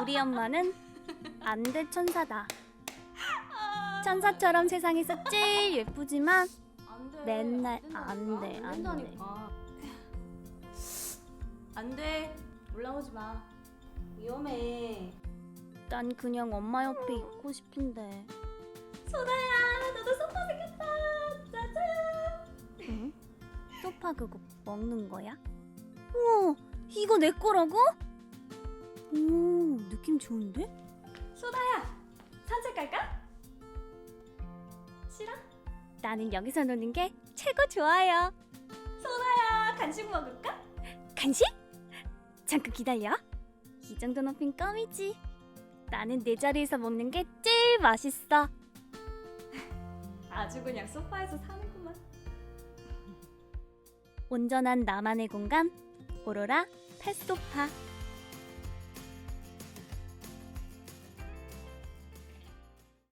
우리 엄마는 안돼 천사다. 천사처럼 세상에서 제일 예쁘지만 안 돼 맨날 안 돼, 안 된다니까 안돼 올라오지 마 위험해 난 그냥 엄마 옆에 있고 싶은데. 소다야 너도 소파 생겼다 짜잔 응? 소파 그거 먹는 거야? 우와, 이거 내 거라고? 오, 느낌 좋은데? 소다야 산책 갈까? 싫어? 나는 여기서 노는 게 최고 좋아요. 소다야 간식 먹을까? 간식? 잠깐 기다려. 이 정도 높인 껌이지. 나는 내 자리에서 먹는 게 제일 맛있어. 아주 그냥 소파에서 사는구만 온전한 나만의 공간. 오로라 펫소파.